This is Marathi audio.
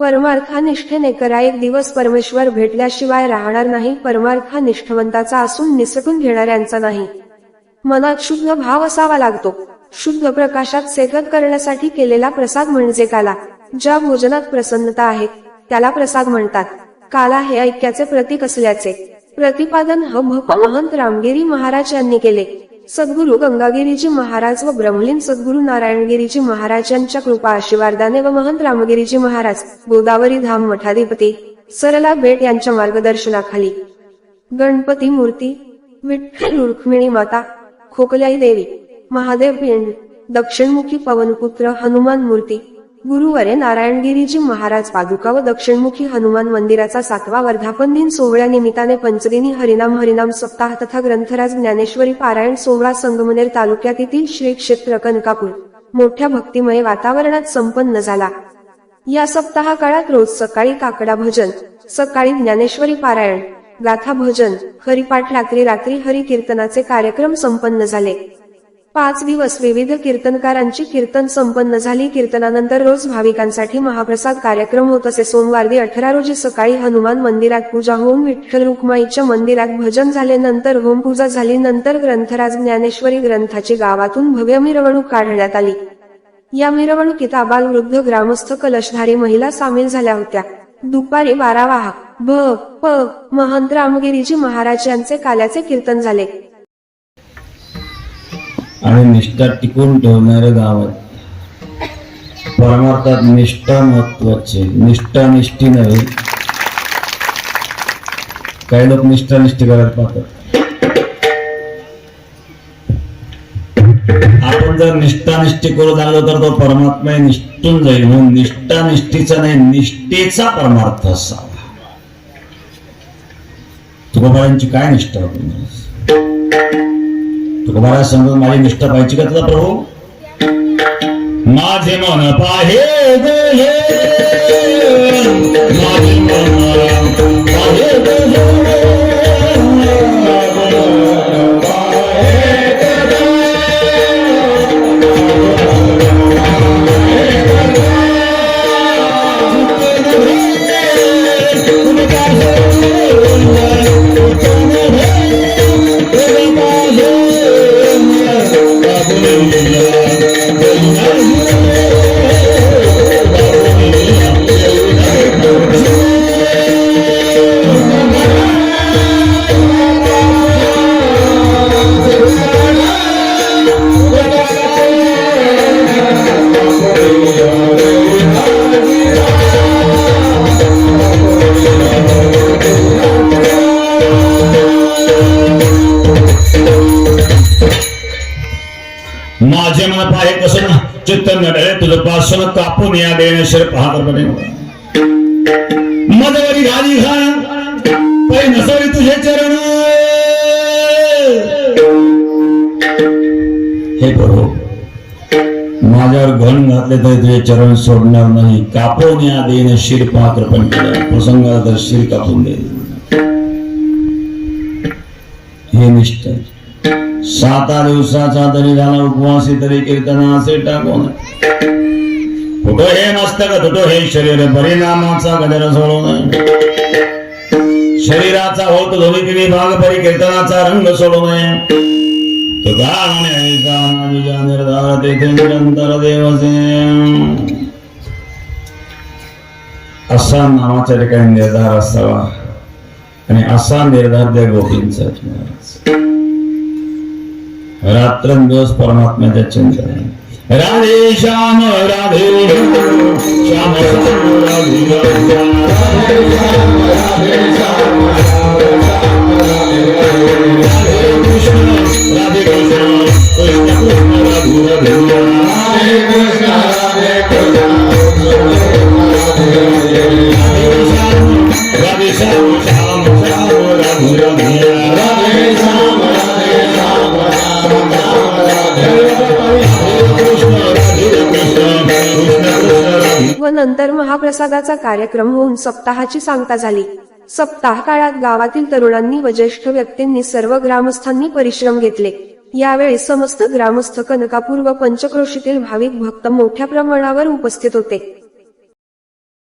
परमार्थानिष्ठेने करा. एक दिवस परमेश्वर भेटल्याशिवाय राहणार नाही. परमार्थ हा निष्ठवंताचा असून निसटून घेणाऱ्यांचा नाही. मनात शुद्ध भाव असावा लागतो. शुद्ध प्रकाशात सेकत करण्यासाठी केलेला प्रसाद म्हणजे काला. ज्या भोजनात प्रसन्नता आहे त्याला प्रसाद म्हणतात. काला हे ऐक्याचे प्रतीक असल्याचे. प्रतिपादन ह महंत रामगिरी महाराज यांनी केले. सद्गुरु गंगागिरीजी महाराज व ब्रह्मलीन सद्गुरु नारायणगिरीजी महाराज यांच्या कृपा आशीर्वादाने व महंत रामगिरीजी महाराज गोदावरी धाम मठाधिपती सरला बेट यांच्या मार्गदर्शनाखाली. गणपती मूर्ती विठ्ठल रुक्मिणी माता खोकल्याई देवी महादेव पिंड दक्षिणमुखी पवनपुत्र हनुमान मूर्ती गुरुवारे नारायणगिरीजी महाराज पादुका व दक्षिणमुखी हनुमान मंदिराचा सातवा वर्धापन दिन सोहळ्या निमित्ताने पंचदिनी हरिनाम हरिनाम सप्ताह तथा ग्रंथराज ज्ञानेश्वरी पारायण सोहळा संगमनेर तालुक्यातील श्री क्षेत्र कनकापूर. मोठ्या भक्तिमय वातावरणात संपन्न झाला. या सप्ताह काळात रोज सकाळी काकडा भजन सकाळी ज्ञानेश्वरी पारायण गाथा भजन हरिपाठ रात्री रात्री हरिकीर्तनाचे कार्यक्रम संपन्न झाले. पाच दिवस विविध कीर्तनकारांची कीर्तन संपन्न झाली. कीर्तनानंतर रोज भाविकांसाठी महाप्रसाद कार्यक्रम होत असे. सोमवारी अठरा रोजी सकाळी हनुमान मंदिरात पूजा. होऊन विठ्ठल रुक्माईच्या मंदिरात भजन झाले नंतर होमपूजा झाली. नंतर ग्रंथराज ज्ञानेश्वरी ग्रंथाची गावातून भव्य मिरवणूक काढण्यात आली. या मिरवणुकीत आबाल वृद्ध ग्रामस्थ कलशधारी महिला सामील झाल्या होत्या. दुपारी बारा वाहक भ प महंत रामगिरीजी महाराज यांचे काल्याचे कीर्तन झाले. आणि निष्ठा टिकून ठेवणारे गाव. आहेत परमार्थात निष्ठा महत्वाची निष्ठा निष्ठी नव्हे. काही लोक निष्ठा निष्ठी करायला पाहतात. आपण जर निष्ठा निष्ठी करू लागलो तर तो परमात्मा निष्ठून जाईल. म्हणून निष्ठा निष्ठीचा नाही निष्ठेचा परमार्थ असावा. तुकोबारांची काय निष्ठा होती? तुकोबारा सांगतो माझी निष्ठा पाहिजे का तुला प्रभू? माझे मन पाहे माझे मन पाहे माझे मन पाहे कसं चित्त नडळे तुझं पासून कापून या देणेश्वर पाहत बने मदवरी घाली घाण पै नसवी तुझे चरण हे प्रभू माझ्यावर घण घातले तरी तुझे चरण सोडणार नाही कापून या देणे शिर पाकृपण केलं प्रसंगाला तर शिर कापून दे हे निष्ठ सात आठ दिवसाचा तरी झाला उपवासी तरी कीर्तना असे टाकून. कुठं हे मस्तक तुटो हे शरीर. परिणामाचा गजर सोडू शरीराचा होत दोन्ही तिन्ही भाग परी कीर्तनाचा रंग सोडू नये तुका निर्धार तेथे निरंतर देवसे असा नामाच्या ठिकाणी निर्धार असावा. आणि असा निर्धार त्या गोपींचा रात्रंदिवस परमात्म्याच्या चिंतन राधे श्याम राधे श्याम श्याम राधे राधे नंतर महाप्रसादाचा कार्यक्रम होऊन सप्ताहाची सांगता झाली. सप्ताह काळात गावातील तरुणांनी व ज्येष्ठ व्यक्तींनी सर्व ग्रामस्थांनी परिश्रम घेतले. यावेळी समस्त ग्रामस्थ कनकापूर व पंचक्रोशीतील भाविक भक्त मोठ्या प्रमाणावर उपस्थित होते.